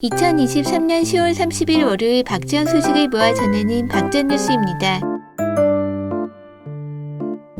2023년 10월 30일 월요일 박지원 소식을 모아 전하는 박전 뉴스입니다.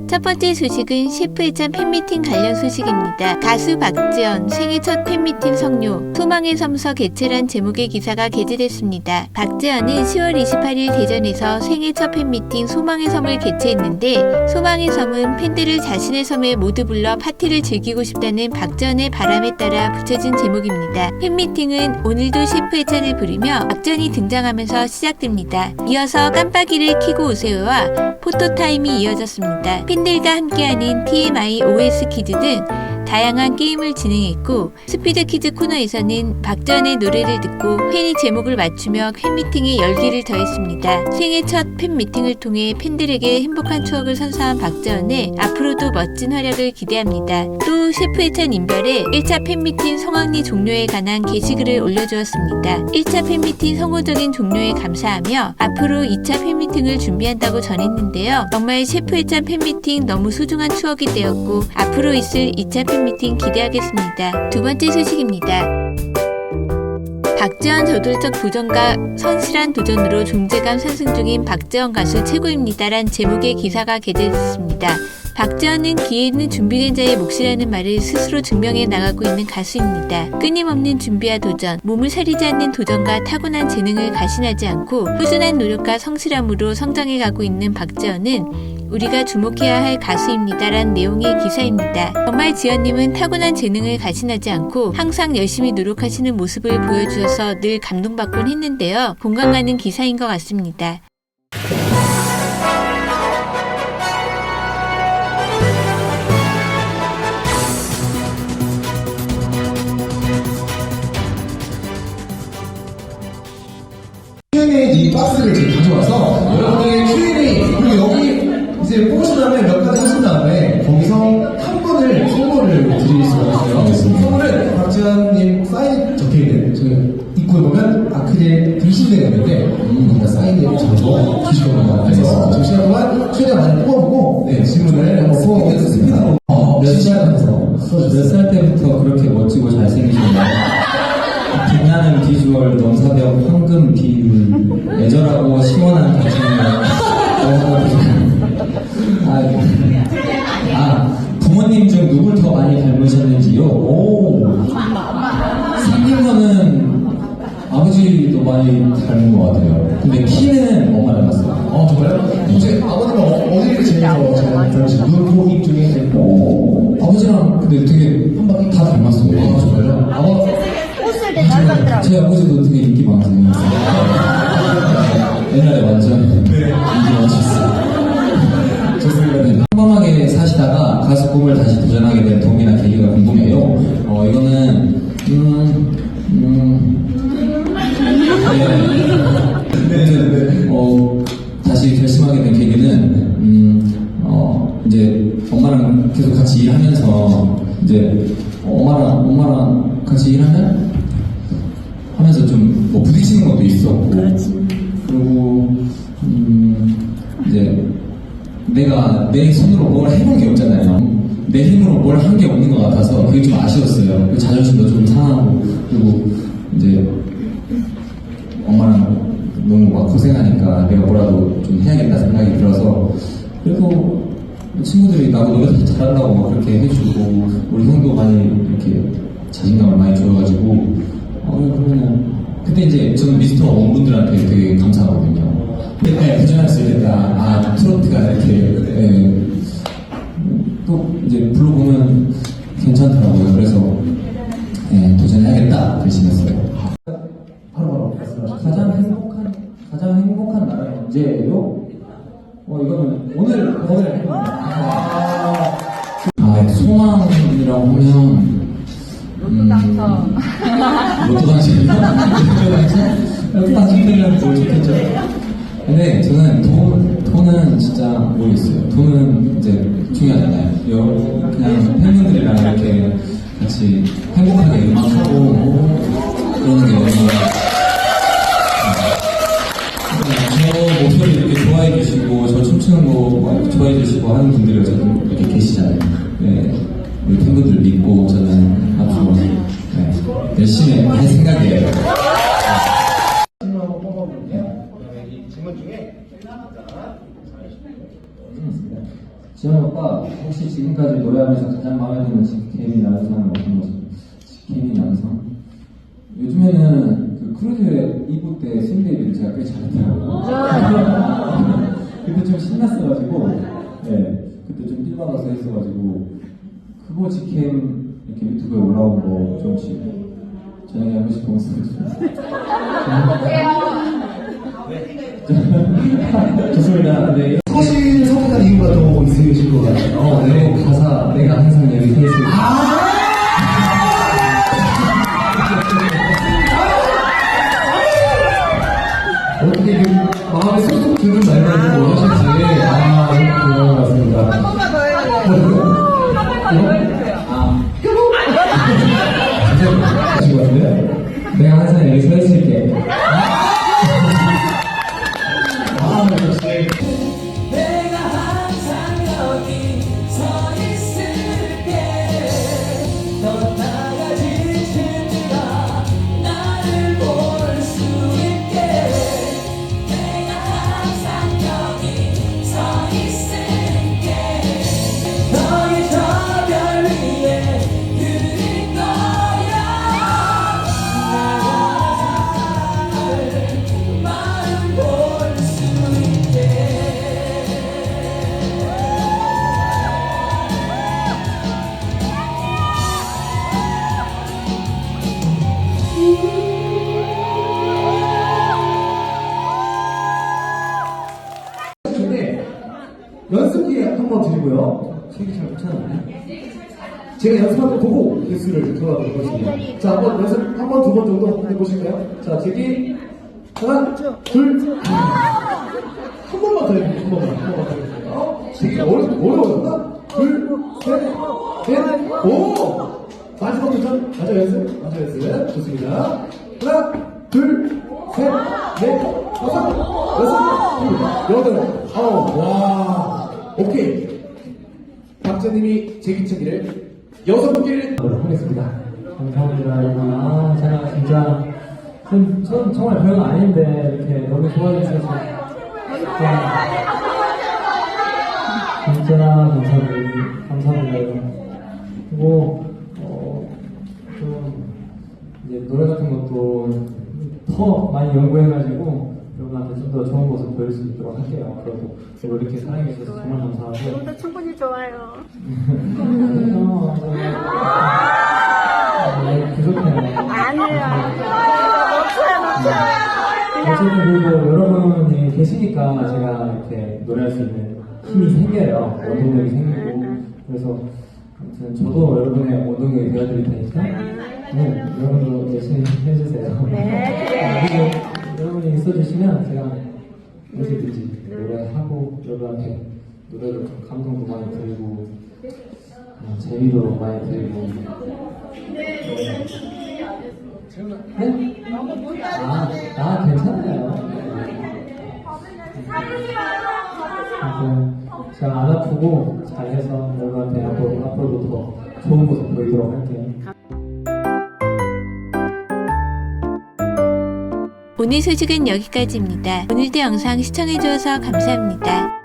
첫 번째 소식은 셰프 회찬 팬미팅 관련 소식입니다. 가수 박지원 생애 첫 팬미팅 성료 소망의 섬서 개최란 제목의 기사가 게재됐습니다. 박지원은 10월 28일 대전에서 생애 첫 팬미팅 소망의 섬을 개최했는데 소망의 섬은 팬들을 자신의 섬에 모두 불러 파티를 즐기고 싶다는 박지원의 바람에 따라 붙여진 제목입니다. 팬미팅은 오늘도 셰프 회찬을 부르며 박지원이 등장하면서 시작됩니다. 이어서 깜빡이를 켜고 오세요와 포토타임이 이어졌습니다. 팬들과 함께하는 TMI OS 퀴즈 등 다양한 게임을 진행했고 스피드 퀴즈 코너에서는 박지원의 노래를 듣고 팬이 제목을 맞추며 팬미팅에 열기를 더했습니다. 생애 첫 팬미팅을 통해 팬들에게 행복한 추억을 선사한 박지원의 앞으로도 멋진 활약을 기대합니다. 또 셰프 회찬 인별에 1차 팬미팅 성황리 종료에 관한 게시글을 올려주었습니다. 1차 팬미팅 성공적인 종료에 감사하며 앞으로 2차 팬미팅을 준비한다고 전했는데요. 정말 셰프 회찬 팬미팅 너무 소중한 추억이 되었고 앞으로 있을 2차 팬미팅 기대하겠습니다. 두 번째 소식입니다. 박지원 저돌적 도전과 성실한 도전으로 존재감 상승 중인 박지원 가수 최고입니다란 제목의 기사가 게재됐습니다. 박지원은 기회는 준비된 자의 몫이라는 말을 스스로 증명해 나가고 있는 가수입니다. 끊임없는 준비와 도전, 몸을 사리지 않는 도전과 타고난 재능을 가신하지 않고 꾸준한 노력과 성실함으로 성장해 가고 있는 박지원은 우리가 주목해야 할 가수입니다란 내용의 기사입니다. 정말 지연님은 타고난 재능을 가신하지 않고 항상 열심히 노력하시는 모습을 보여주셔서 늘 감동받곤 했는데요. 공감 가는 기사인 것 같습니다. 이 박스를 지금 가져와서 입구에 보면 아크릴 글씨대가 있는데 거기다 사인을 적어 주실 겁니다. 그래서 저 시간 동안 최대한 많이 뽑아보고 네, 질문을 한번 뽑아보겠습니다. 스피드 어, 몇 시간 하면서 몇 살 때부터 그렇게 멋지고 잘생기셨나요? 빛나는 비주얼, 넘사벽, 황금 비율, 닮은 것 같아요. 근데 키는 엄마 닮았어요. 어 정말요? 혹시 아버님은 어- 어디를 제일 더잘 닮으시나요? 눈, 입 중에 오, 아버지랑 근데 되게 한 바퀴 다 닮았어요. 아 정말요? 아버 옷을 되게 잘 받더라고요. 제 아버지도 되게 인기 많으세요. 옛날에 완전 인기 많으셨어요. 좋습니다. 네. 평범하게 사시다가 가수 꿈을 다시 도전하게 된 동기나 계기가 궁금해요. 어, 이거는, 음, 음, 이제 엄마랑 계속 같이 일하면서, 이제 엄마랑, 엄마랑 같이 일하면, 하면서 좀 뭐 부딪히는 것도 있었고. 그리고 음 이제 내가 내 손으로 뭘 해본 게 없잖아요. 내 힘으로 뭘 한 게 없는 것 같아서 그게 좀 아쉬웠어요. 그 자존심도 좀 상하고. 그리고 이제 엄마랑 너무 막 고생하니까 내가 뭐라도 좀 해야겠다 생각이 들어서 그리고 친구들이 나도 노래 잘한다고 막 그렇게 해주고 우리 형도 많이 이렇게 자신감을 많이 줘가지고 어 그러면은 그때 이제 저는 미스터 원분들한테 되게 감사하거든요. 네, 수 있겠다. 아 트로트가 이렇게 예. 또 이제 불러보면 괜찮더라고요. 그래서 예, 도전해야겠다 결심했 로또 당첨되면 뭘 좋겠죠? 근데 저는 돈, 돈은 진짜 모르겠어요. 돈은 이제 중요하잖아요. 여- 그냥 팬분들이랑 이렇게 같이 행복하게 음악하고 그러는 게 얼마나 저 목소리 이렇게 좋아해 주시고 저 춤추는 거 좋아해 주시고 하는 분들이 어쨌든 이렇게 계시잖아요. 네, 우리 팬분들 믿고 저는 앞으로 네, 열심히 할 생각이에요. 지현 오빠 혹시 지금까지 노래하면서 가장 마음에 드는 직캠이 남성 어떤 거죠? 직캠이 남성? 요즘에는 그 크루즈 2부 때 스윙데이비를 제가 꽤 잘했더라고요. 그때 좀 신났어가지고, 네, 그때 좀 삘받아서 했어가지고, 그거 직캠 이렇게 유튜브에 올라온 거 좀 지금 저녁에 한 번씩 보면서 좋습니다. 네. 서실 선택한 이유가 또 있으실 것 같아요. 어, 네, 가사, 내가 항상 여기 서 있을 어떻게 그 마음에 쏙쏙 드는 말만 뭐 하실지 아 너무 것 같습니다. 한 번만 더 해요. 아, 하신 것 같은데? 내가 항상 여기 서 있을게. 아 연습기 한번 드리고요. 책이 잘 붙여놨네. 제가 연습한 거 보고 개수를 들어가도록 하겠습니다. 자, 한번 연습 한 번, 두 번 정도 해보실까요? 자, 제기 하나, 둘, 한 번만 더 해볼게요. 한 번만, 한 번만 더 해볼게요. 되게 어려, 어려워요. 하나, 둘, 셋, 넷, 오! 마지막 도전, 마저 연습, 마저 연습. 좋습니다. 하나, 둘, 셋, 넷, 다섯, 여섯, 일곱, 여덟, 아홉, 와. 오케이. 박재님이 제기차기를 여섯 개를 하겠습니다. 감사합니다, 여러분. 아, 제가 진짜, 전, 전 정말 별거 아닌데, 이렇게 너무 좋아해 주셔서. 진짜, 진짜 감사드립니다. 감사합니다, 여러분. 그리고, 어, 좀, 이제 노래 같은 것도 더 많이 연구해가지고, 좀 더 좋은 모습 보일 수 있도록 할게요. 그리고 저를 이렇게 사랑해주셔서 정말 감사하고. 저도 충분히 좋아요. 아, 부족해요. 아니에요. 놓쳐요, 놓쳐요. 어쨌든 그리고 여러분이 계시니까 제가 이렇게 노래할 수 있는 힘이 생겨요. 원동력이 생기고. 그래서 아무튼 저도 여러분의 원동력이 되어드릴 테니까 네, 여러분도 열심히 해주세요. 네, 여러분이 있어주시면 제가 언제든지 노래하고 여러분한테 노래로 좀 감동도 많이 드리고 어, 재미도 많이 드리고 네? 아, 아 괜찮아요. 제가 안 아프고 잘해서 여러분한테 앞으로, 앞으로도 더 좋은 모습 보이도록 할게요. 오늘 소식은 여기까지입니다. 오늘도 영상 시청해주셔서 감사합니다.